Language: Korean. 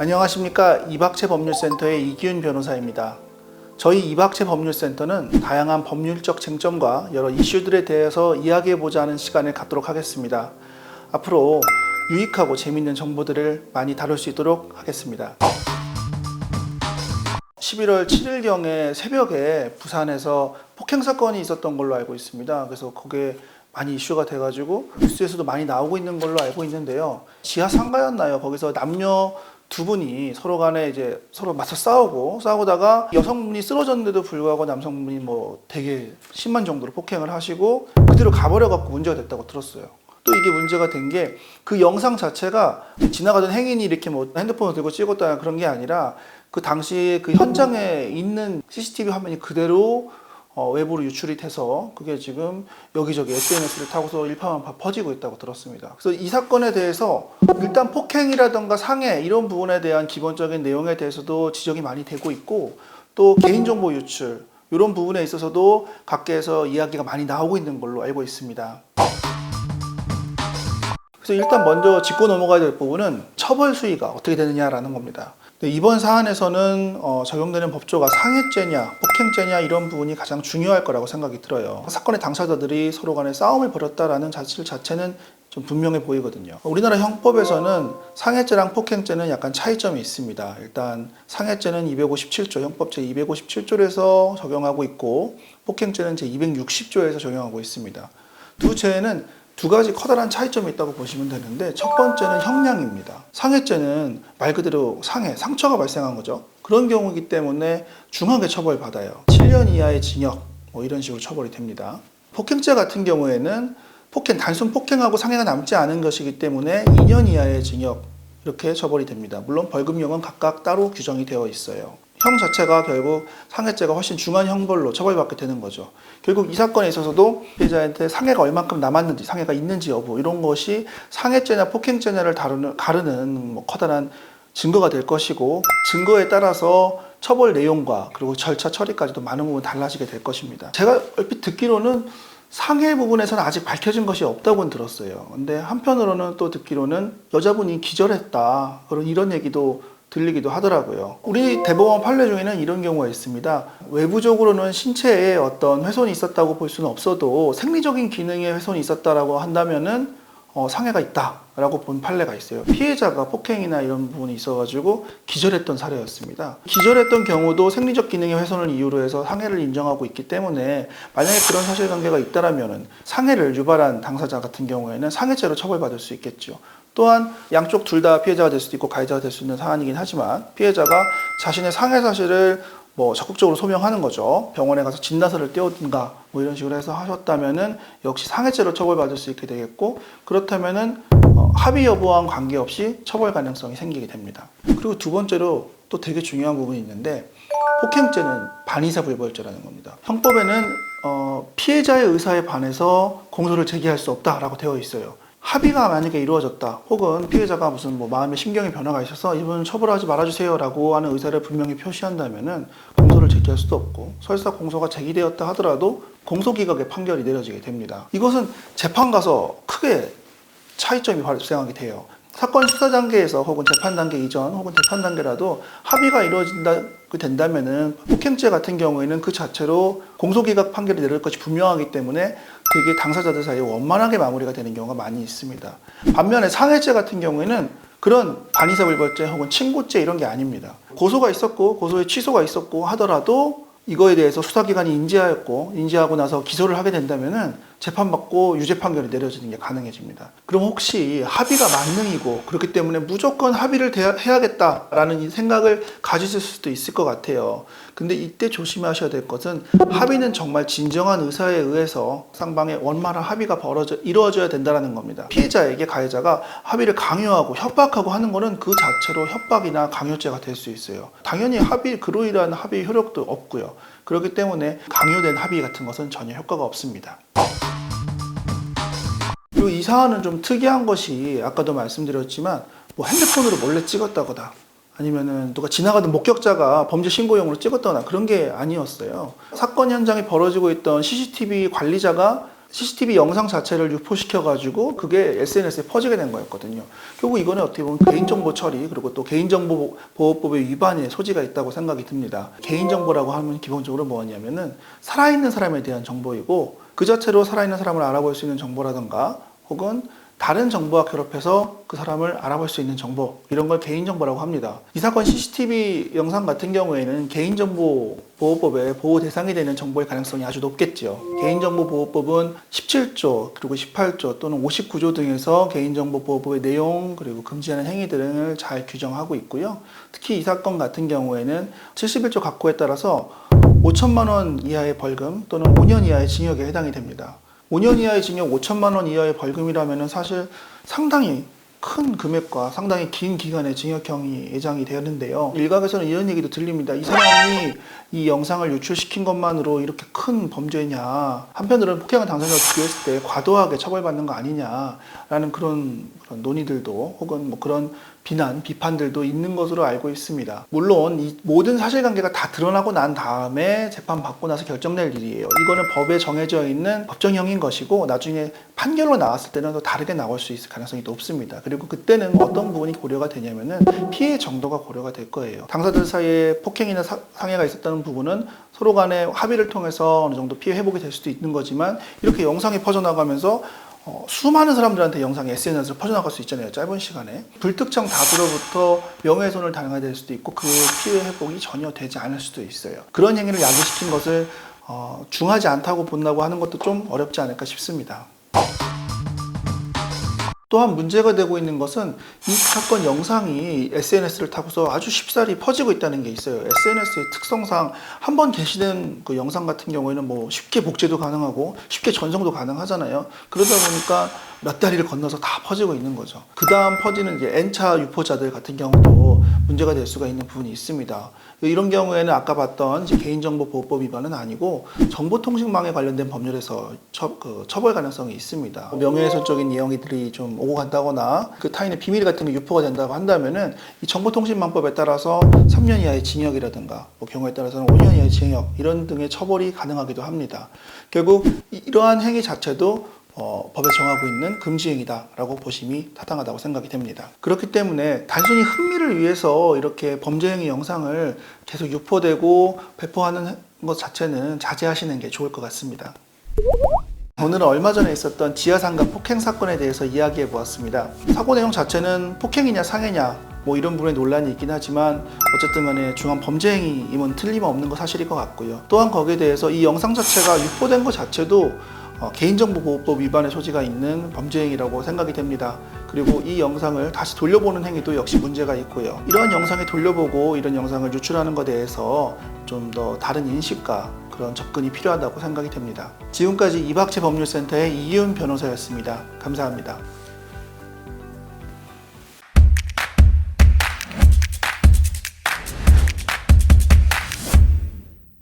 안녕하십니까 이박채 법률센터의 이기훈 변호사입니다. 저희 이박채 법률센터는 다양한 법률적 쟁점과 여러 이슈들에 대해서 이야기해보자 하는 시간을 갖도록 하겠습니다. 앞으로 유익하고 재밌는 정보들을 많이 다룰 수 있도록 하겠습니다. 11월 7일경에 새벽에 부산에서 폭행 사건이 있었던 걸로 알고 있습니다. 그래서 그게 많이 이슈가 돼가지고 뉴스에서도 많이 나오고 있는 걸로 알고 있는데요. 지하 상가였나요? 거기서 남녀 두 분이 서로 간에 이제 서로 맞서 싸우고 싸우다가 여성분이 쓰러졌는데도 불구하고 남성분이 뭐 되게 심한 정도로 폭행을 하시고 그대로 가버려갖고 문제가 됐다고 들었어요. 또 이게 문제가 된 게 그 영상 자체가 지나가던 행인이 이렇게 뭐 핸드폰을 들고 찍었다 그런 게 아니라 그 당시에 그 현장에 있는 CCTV 화면이 그대로 어, 외부로 유출이 돼서 그게 지금 여기저기 SNS를 타고서 일파만파 퍼지고 있다고 들었습니다. 그래서 이 사건에 대해서 일단 폭행이라던가 상해 이런 부분에 대한 기본적인 내용에 대해서도 지적이 많이 되고 있고 또 개인정보 유출 이런 부분에 있어서도 각계에서 이야기가 많이 나오고 있는 걸로 알고 있습니다. 그래서 일단 먼저 짚고 넘어가야 될 부분은 처벌 수위가 어떻게 되느냐라는 겁니다. 근데 이번 사안에서는 어, 적용되는 법조가 상해죄냐, 폭행죄냐 이런 부분이 가장 중요할 거라고 생각이 들어요. 사건의 당사자들이 서로 간에 싸움을 벌였다라는 사실 자체는 좀 분명해 보이거든요. 우리나라 형법에서는 상해죄랑 폭행죄는 약간 차이점이 있습니다. 일단 상해죄는 257조 형법 제 257조에서 적용하고 있고 폭행죄는 제 260조에서 적용하고 있습니다. 두 죄는 두 가지 커다란 차이점이 있다고 보시면 되는데 첫 번째는 형량입니다. 상해죄는 말 그대로 상해, 상처가 발생한 거죠. 그런 경우이기 때문에 중하게 처벌받아요. 7년 이하의 징역 뭐 이런 식으로 처벌이 됩니다. 폭행죄 같은 경우에는 폭행 단순 폭행하고 상해가 남지 않은 것이기 때문에 2년 이하의 징역 이렇게 처벌이 됩니다. 물론 벌금형은 각각 따로 규정이 되어 있어요. 형 자체가 결국 상해죄가 훨씬 중한 형벌로 처벌받게 되는 거죠. 결국 이 사건에 있어서도 피해자한테 상해가 얼만큼 남았는지, 상해가 있는지 여부 이런 것이 상해죄나 폭행죄냐를 다루는 가르는 뭐 커다란 증거가 될 것이고 증거에 따라서 처벌 내용과 그리고 절차 처리까지도 많은 부분 달라지게 될 것입니다. 제가 얼핏 듣기로는 상해 부분에서는 아직 밝혀진 것이 없다고는 들었어요. 근데 한편으로는 또 듣기로는 여자분이 기절했다. 그런 이런 얘기도 들리기도 하더라고요. 우리 대법원 판례 중에는 이런 경우가 있습니다. 외부적으로는 신체에 어떤 훼손이 있었다고 볼 수는 없어도 생리적인 기능에 훼손이 있었다라고 한다면은 어, 상해가 있다라고 본 판례가 있어요. 피해자가 폭행이나 이런 부분이 있어가지고 기절했던 사례였습니다. 기절했던 경우도 생리적 기능의 훼손을 이유로 해서 상해를 인정하고 있기 때문에 만약에 그런 사실관계가 있다라면은 상해를 유발한 당사자 같은 경우에는 상해죄로 처벌받을 수 있겠죠. 또한 양쪽 둘 다 피해자가 될 수도 있고 가해자가 될 수 있는 사안이긴 하지만 피해자가 자신의 상해 사실을 뭐 적극적으로 소명하는 거죠. 병원에 가서 진단서를 떼오든가 뭐 이런 식으로 해서 하셨다면은 역시 상해죄로 처벌받을 수 있게 되겠고 그렇다면은 어, 합의 여부와는 관계없이 처벌 가능성이 생기게 됩니다. 그리고 두 번째로 또 되게 중요한 부분이 있는데 폭행죄는 반의사 불벌죄라는 겁니다. 형법에는 어, 피해자의 의사에 반해서 공소를 제기할 수 없다라고 되어 있어요. 합의가 만약에 이루어졌다 혹은 피해자가 무슨 뭐 마음의 심경의 변화가 있어서 이분 처벌하지 말아주세요라고 하는 의사를 분명히 표시한다면은 공소를 제기할 수도 없고 설사 공소가 제기되었다 하더라도 공소기각의 판결이 내려지게 됩니다. 이것은 재판 가서 크게 차이점이 발생하게 돼요. 사건 수사 단계에서 혹은 재판 단계 이전 혹은 재판 단계라도 합의가 이루어진다 된다면은 폭행죄 같은 경우에는 그 자체로 공소기각 판결이 내릴 것이 분명하기 때문에 되게 당사자들 사이에 원만하게 마무리가 되는 경우가 많이 있습니다. 반면에 상해죄 같은 경우에는 그런 반의사불벌죄 혹은 친고죄 이런 게 아닙니다. 고소가 있었고 고소의 취소가 있었고 하더라도 이거에 대해서 수사기관이 인지하였고 인지하고 나서 기소를 하게 된다면은 재판받고 유죄 판결이 내려지는 게 가능해집니다. 그럼 혹시 합의가 만능이고 그렇기 때문에 무조건 합의를 대- 해야겠다라는 이 생각을 가지실 수도 있을 것 같아요. 근데 이때 조심하셔야 될 것은 합의는 정말 진정한 의사에 의해서 쌍방의 원만한 합의가 벌어져 이루어져야 된다는 겁니다. 피해자에게 가해자가 합의를 강요하고 협박하고 하는 거는 그 자체로 협박이나 강요죄가 될 수 있어요. 당연히 합의 그로 인한 합의 효력도 없고요. 그렇기 때문에 강요된 합의 같은 것은 전혀 효과가 없습니다. 그리고 이 사안은 좀 특이한 것이 아까도 말씀드렸지만 뭐 핸드폰으로 몰래 찍었다거나 아니면은 누가 지나가던 목격자가 범죄 신고용으로 찍었다거나 그런 게 아니었어요. 사건 현장에 벌어지고 있던 CCTV 관리자가 CCTV 영상 자체를 유포시켜가지고 그게 SNS에 퍼지게 된 거였거든요. 결국 이거는 어떻게 보면 개인정보 처리 그리고 또 개인정보보호법의 위반의 소지가 있다고 생각이 듭니다. 개인정보라고 하면 기본적으로 뭐냐면은 살아있는 사람에 대한 정보이고 그 자체로 살아있는 사람을 알아볼 수 있는 정보라든가 혹은 다른 정보와 결합해서 그 사람을 알아볼 수 있는 정보 이런 걸 개인정보라고 합니다. 이 사건 CCTV 영상 같은 경우에는 개인정보 보호법의 보호 대상이 되는 정보의 가능성이 아주 높겠죠. 개인정보 보호법은 17조 그리고 18조 또는 59조 등에서 개인정보 보호법의 내용 그리고 금지하는 행위 등을 잘 규정하고 있고요. 특히 이 사건 같은 경우에는 71조 각호에 따라서 5천만 원 이하의 벌금 또는 5년 이하의 징역에 해당이 됩니다. 5년 이하의 징역, 5천만 원 이하의 벌금이라면 사실 상당히 큰 금액과 상당히 긴 기간의 징역형이 예정이 되었는데요. 일각에서는 이런 얘기도 들립니다. 이 사람이 이 영상을 유출시킨 것만으로 이렇게 큰 범죄냐. 한편으로는 폭행한 당사자와 비교했을 때 과도하게 처벌받는 거 아니냐라는 그런, 그런 논의들도 혹은 뭐 그런 비난, 비판들도 있는 것으로 알고 있습니다. 물론 이 모든 사실관계가 다 드러나고 난 다음에 재판 받고 나서 결정될 일이에요. 이거는 법에 정해져 있는 법정형인 것이고 나중에 판결로 나왔을 때는 또 다르게 나올 수 있을 가능성이 높습니다. 그리고 그때는 어떤 부분이 고려가 되냐면은 피해 정도가 고려가 될 거예요. 당사들 사이에 폭행이나 사- 상해가 있었다는 부분은 서로 간의 합의를 통해서 어느 정도 피해 회복이 될 수도 있는 거지만 이렇게 영상이 퍼져나가면서 어, 수많은 사람들한테 영상이 SNS로 퍼져나갈 수 있잖아요. 짧은 시간에. 불특정 다수로부터 명예훼손을 당하게 될 수도 있고 그 피해 회복이 전혀 되지 않을 수도 있어요. 그런 행위를 야기시킨 것을 어, 중하지 않다고 본다고 하는 것도 좀 어렵지 않을까 싶습니다. 또한 문제가 되고 있는 것은 이 사건 영상이 SNS를 타고서 아주 쉽사리 퍼지고 있다는 게 있어요. SNS의 특성상 한 번 게시된 그 영상 같은 경우에는 뭐 쉽게 복제도 가능하고 쉽게 전송도 가능하잖아요. 그러다 보니까 몇 다리를 건너서 다 퍼지고 있는 거죠. 그 다음 퍼지는 이제 N차 유포자들 같은 경우도 문제가 될 수가 있는 부분이 있습니다. 이런 경우에는 아까 봤던 개인정보보호법 위반은 아니고 정보통신망에 관련된 법률에서 처, 그 처벌 가능성이 있습니다. 명예훼손적인 내용들이 좀 오고 간다거나 그 타인의 비밀 같은 게 유포가 된다고 한다면은 이 정보통신망법에 따라서 3년 이하의 징역이라든가 뭐 경우에 따라서는 5년 이하의 징역 이런 등의 처벌이 가능하기도 합니다. 결국 이- 이러한 행위 자체도 어, 법에 정하고 있는 금지 행위다라고 보심이 타당하다고 생각이 됩니다. 그렇기 때문에 단순히 흥미를 위해서 이렇게 범죄 행위 영상을 계속 유포되고 배포하는 것 자체는 자제하시는 게 좋을 것 같습니다. 오늘은 얼마 전에 있었던 지하상가 폭행 사건에 대해서 이야기해 보았습니다. 사고 내용 자체는 폭행이냐 상해냐 뭐 이런 부분에 논란이 있긴 하지만 어쨌든 간에 중한 범죄 행위임은 틀림없는 거 사실일 것 같고요. 또한 거기에 대해서 이 영상 자체가 유포된 것 자체도 어, 개인정보보호법 위반의 소지가 있는 범죄 행위라고 생각이 됩니다. 그리고 이 영상을 다시 돌려보는 행위도 역시 문제가 있고요. 이러한 영상을 돌려보고 이런 영상을 유출하는 것에 대해서 좀 더 다른 인식과 그런 접근이 필요하다고 생각이 됩니다. 지금까지 이박채 법률센터의 이윤 변호사였습니다. 감사합니다.